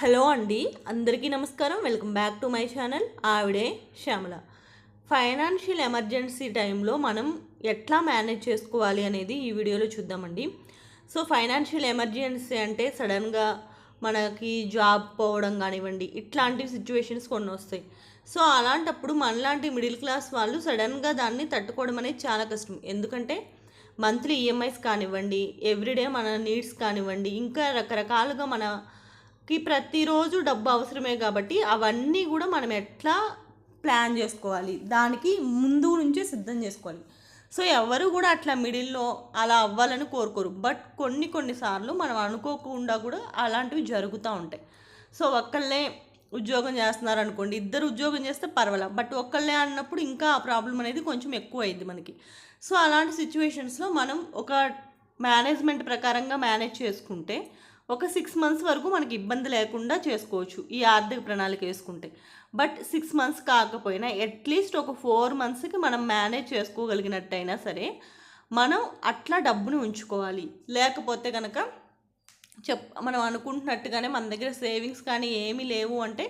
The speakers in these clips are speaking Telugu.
హలో అండి అందరికీ నమస్కారం. Welcome back to my channel. ఆవిడే శ్యామల. ఫైనాన్షియల్ ఎమర్జెన్సీ టైంలో మనం ఎట్లా మేనేజ్ చేసుకోవాలి అనేది ఈ వీడియోలో చూద్దామండి. సో ఫైనాన్షియల్ ఎమర్జెన్సీ అంటే సడన్గా మనకి జాబ్ పోవడం కానివ్వండి ఇట్లాంటి సిచ్యువేషన్స్ కొన్ని వస్తాయి. సో అలాంటప్పుడు మనలాంటి మిడిల్ క్లాస్ వాళ్ళు సడన్గా దాన్ని తట్టుకోవడం అనేది చాలా కష్టం. ఎందుకంటే మంత్లీ ఈఎంఐస్ కానివ్వండి ఎవ్రీడే మన నీడ్స్ కానివ్వండి ఇంకా రకరకాలుగా మన కి ప్రతిరోజు డబ్బు అవసరమే కాబట్టి అవన్నీ కూడా మనం ఎట్లా ప్లాన్ చేసుకోవాలి? దానికి ముందు నుంచే సిద్ధం చేసుకోవాలి. సో ఎవరు కూడా అట్లా మిడిల్లో అలా అవ్వాలని కోరుకోరు. బట్ కొన్ని కొన్నిసార్లు మనం అనుకోకుండా కూడా అలాంటివి జరుగుతూ ఉంటాయి. సో ఒక్కళ్ళే ఉద్యోగం చేస్తున్నారు అనుకోండి ఇద్దరు ఉద్యోగం చేస్తే పర్వాలేదు బట్ ఒక్కళ్ళే అన్నప్పుడు ఇంకా ఆ ప్రాబ్లం అనేది కొంచెం ఎక్కువ అయింది మనకి. సో అలాంటి సిచ్యువేషన్స్లో మనం ఒక మేనేజ్మెంట్ ప్రకారంగా మేనేజ్ చేసుకుంటే ఒక సిక్స్ మంత్స్ వరకు మనకి ఇబ్బంది లేకుండా చేసుకోవచ్చు ఈ ఆర్థిక ప్రణాళిక వేసుకుంటే. బట్ సిక్స్ మంత్స్ కాకపోయినా అట్లీస్ట్ ఒక ఫోర్ మంత్స్కి మనం మేనేజ్ చేసుకోగలిగినట్టయినా సరే మనం అట్లా డబ్బుని ఉంచుకోవాలి. లేకపోతే కనుక చెప్ మనం అనుకుంటున్నట్టుగానే మన దగ్గర సేవింగ్స్ కానీ ఏమీ లేవు అంటే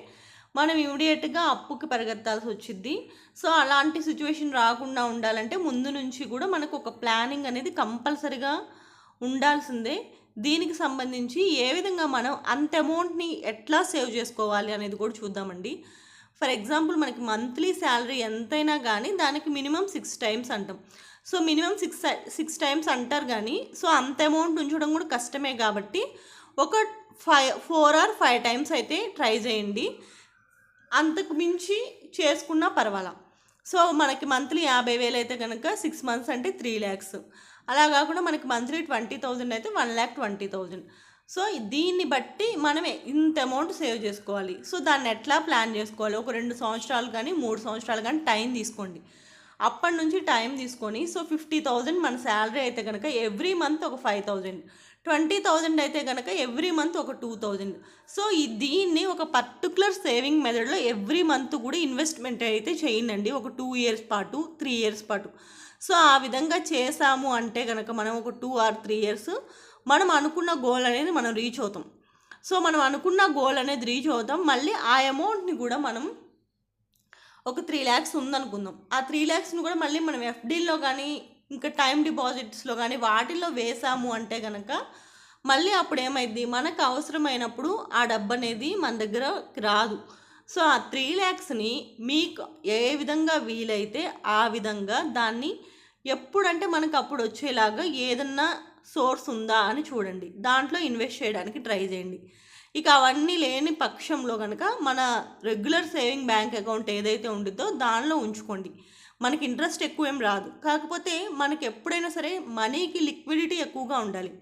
మనం ఇమీడియట్గా అప్పుకి పరిగెత్తాల్సి వచ్చింది సో అలాంటి సిచ్యువేషన్ రాకుండా ఉండాలంటే ముందు నుంచి కూడా మనకు ఒక ప్లానింగ్ అనేది కంపల్సరిగా ఉండాల్సిందే. దీనికి సంబంధించి ఏ విధంగా మనం అంత అమౌంట్ని ఎట్లా సేవ్ చేసుకోవాలి అనేది కూడా చూద్దామండి. ఫర్ ఎగ్జాంపుల్ మనకి మంత్లీ శాలరీ ఎంతైనా కానీ దానికి మినిమం సిక్స్ టైమ్స్ అంటాం. So minimum six six times అంటారు కానీ సో అంత అమౌంట్ ఉంచడం కూడా కష్టమే కాబట్టి ఒక five four or five times అయితే ట్రై చేయండి. అంతకు మించి చేసుకున్నా పర్వాలా. సో మనకి మంత్లీ యాభై వేలు అయితే కనుక సిక్స్ మంత్స్ అంటే త్రీ ల్యాక్స్. అలా కాకుండా మనకి మంత్లీ ట్వంటీ థౌజండ్ అయితే one lakh twenty thousand. So దీన్ని బట్టి మనమే ఇంత అమౌంట్ సేవ్ చేసుకోవాలి. సో దాన్ని ఎట్లా ప్లాన్ చేసుకోవాలి? ఒక రెండు సంవత్సరాలు కానీ మూడు సంవత్సరాలు కానీ టైం తీసుకోండి. అప్పటి నుంచి టైం తీసుకొని సో ఫిఫ్టీ థౌజండ్ మన శాలరీ అయితే కనుక ఎవ్రీ మంత్ ఒక ఫైవ్ థౌజండ్. ట్వంటీ థౌజండ్ అయితే కనుక ఎవ్రీ మంత్ ఒక టూ థౌజండ్. సో ఈ దీన్ని ఒక పర్టికులర్ సేవింగ్ మెథడ్లో ఎవ్రీ మంత్ కూడా ఇన్వెస్ట్మెంట్ అయితే చేయండి ఒక టూ ఇయర్స్ పాటు త్రీ ఇయర్స్ పాటు. సో ఆ విధంగా చేసాము అంటే కనుక మనం ఒక టూ ఆర్ త్రీ ఇయర్స్ మనం అనుకున్న గోల్ అనేది మనం రీచ్ అవుతాం. సో మనం అనుకున్న గోల్ అనేది రీచ్ అవుతాం. మళ్ళీ ఆ అమౌంట్ని కూడా మనం ఒక త్రీ ల్యాక్స్ ఉందనుకుందాం. ఆ త్రీ ల్యాక్స్ని కూడా మళ్ళీ మనం ఎఫ్డీలో కానీ ఇంకా టైం డిపాజిట్స్లో కానీ వాటిల్లో వేసాము అంటే కనుక మళ్ళీ అప్పుడు ఏమైంది మనకు అవసరమైనప్పుడు ఆ డబ్బు అనేది మన దగ్గర రాదు. సో ఆ త్రీ ల్యాక్స్ని మీకు ఏ విధంగా వీలైతే ఆ విధంగా దాన్ని ఎప్పుడంటే మనకు అప్పుడు వచ్చేలాగా ఏదన్నా సోర్స్ ఉందా అని చూడండి. దాంట్లో ఇన్వెస్ట్ చేయడానికి ట్రై చేయండి. ఇక అవన్నీ లేని పక్షంలో కనుక మన రెగ్యులర్ సేవింగ్ బ్యాంక్ అకౌంట్ ఏదైతే ఉండిద్దో దానిలో ఉంచుకోండి. మనకి ఇంట్రెస్ట్ ఎక్కువ ఏం రాదు. కాకపోతే మనకి ఎప్పుడైనా సరే మనీకి లిక్విడిటీ ఎక్కువగా ఉండాలి.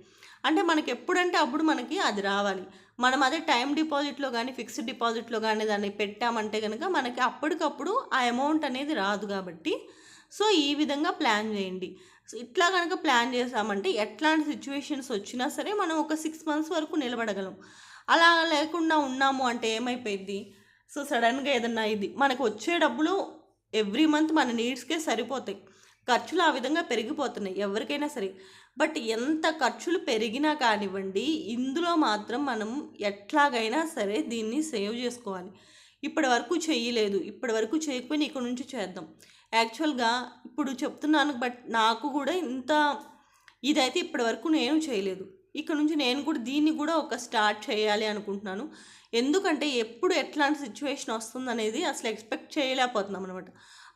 అంటే మనకి ఎప్పుడంటే అప్పుడు మనకి అది రావాలి. మనం అదే టైం డిపాజిట్లో కానీ ఫిక్స్డ్ డిపాజిట్లో కానీ దాన్ని పెట్టామంటే కనుక మనకి అప్పటికప్పుడు ఆ అమౌంట్ అనేది రాదు కాబట్టి సో ఈ విధంగా ప్లాన్ చేయండి. సో ఇట్లా కనుక ప్లాన్ చేసామంటే ఎట్లాంటి సిచ్యువేషన్స్ వచ్చినా సరే మనం ఒక సిక్స్ మంత్స్ వరకు నిలబడగలం. అలా లేకుండా ఉన్నాము అంటే ఏమైపోయింది సో సడన్గా ఏదన్నా ఇది మనకు వచ్చే డబ్బులు ఎవ్రీ మంత్ మన నీడ్స్కే సరిపోతాయి. ఖర్చులు ఆ విధంగా పెరిగిపోతున్నాయి ఎవరికైనా సరే. బట్ ఎంత ఖర్చులు పెరిగినా కానివ్వండి ఇందులో మాత్రం మనం ఎట్లాగైనా సరే దీన్ని సేవ్ చేసుకోవాలి. ఇప్పటి వరకు చేయలేదు. ఇప్పటి వరకు చేయకపోయినా ఇక్కడ నుంచి చేద్దాం. యాక్చువల్గా ఇప్పుడు చెప్తున్నాను బట్ నాకు కూడా ఇంత ఇదైతే ఇప్పటి వరకు నేను చేయలేదు. ఇక్కడ నుంచి నేను కూడా దీన్ని కూడా ఒక స్టార్ట్ చేయాలి అనుకుంటున్నాను. ఎందుకంటే ఎప్పుడు ఎట్లాంటి సిచ్యువేషన్ వస్తుంది అనేది అసలు ఎక్స్పెక్ట్ చేయలేకపోతున్నాం అనమాట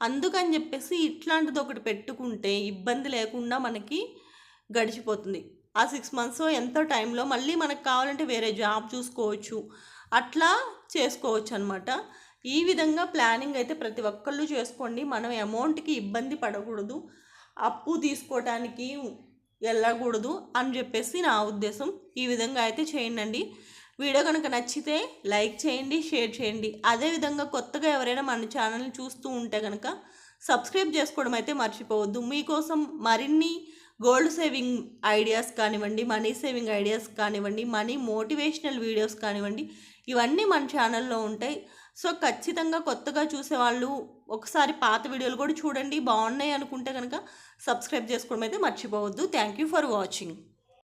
అందుకని చెప్పేసి ఇట్లాంటిది ఒకటి పెట్టుకుంటే ఇబ్బంది లేకుండా మనకి గడిచిపోతుంది. ఆ సిక్స్ మంత్స్ ఎంతో టైంలో మళ్ళీ మనకు కావాలంటే వేరే జాబ్ చూసుకోవచ్చు. అట్లా చేసుకోవచ్చు అనమాట ఈ విధంగా ప్లానింగ్ అయితే ప్రతి ఒక్కళ్ళు చేసుకోండి. మనం అమౌంట్కి ఇబ్బంది పడకూడదు. అప్పు తీసుకోవటానికి వెళ్ళకూడదు అని చెప్పేసి నా ఉద్దేశం. ఈ విధంగా అయితే చేయండి వీడియో కనుక నచ్చితే లైక్ చేయండి షేర్ చేయండి. అదేవిధంగా కొత్తగా ఎవరైనా మన ఛానల్ని చూస్తూ ఉంటే కనుక సబ్స్క్రైబ్ చేసుకోవడం అయితే మర్చిపోవద్దు. మీకోసం మరిన్ని గోల్డ్ సేవింగ్ ఐడియాస్ కానివ్వండి మనీ సేవింగ్ ఐడియాస్ కానివ్వండి మనీ మోటివేషనల్ వీడియోస్ కానివ్వండి ఇవన్నీ మన ఛానల్లో ఉంటాయి. సో ఖచ్చితంగా కొత్తగా చూసేవాళ్ళు ఒకసారి పాత వీడియోలు కూడా చూడండి. బాగున్నాయి అనుకుంటే కనుక సబ్స్క్రైబ్ చేసుకోవడం అయితే మర్చిపోవద్దు. Thank you for watching.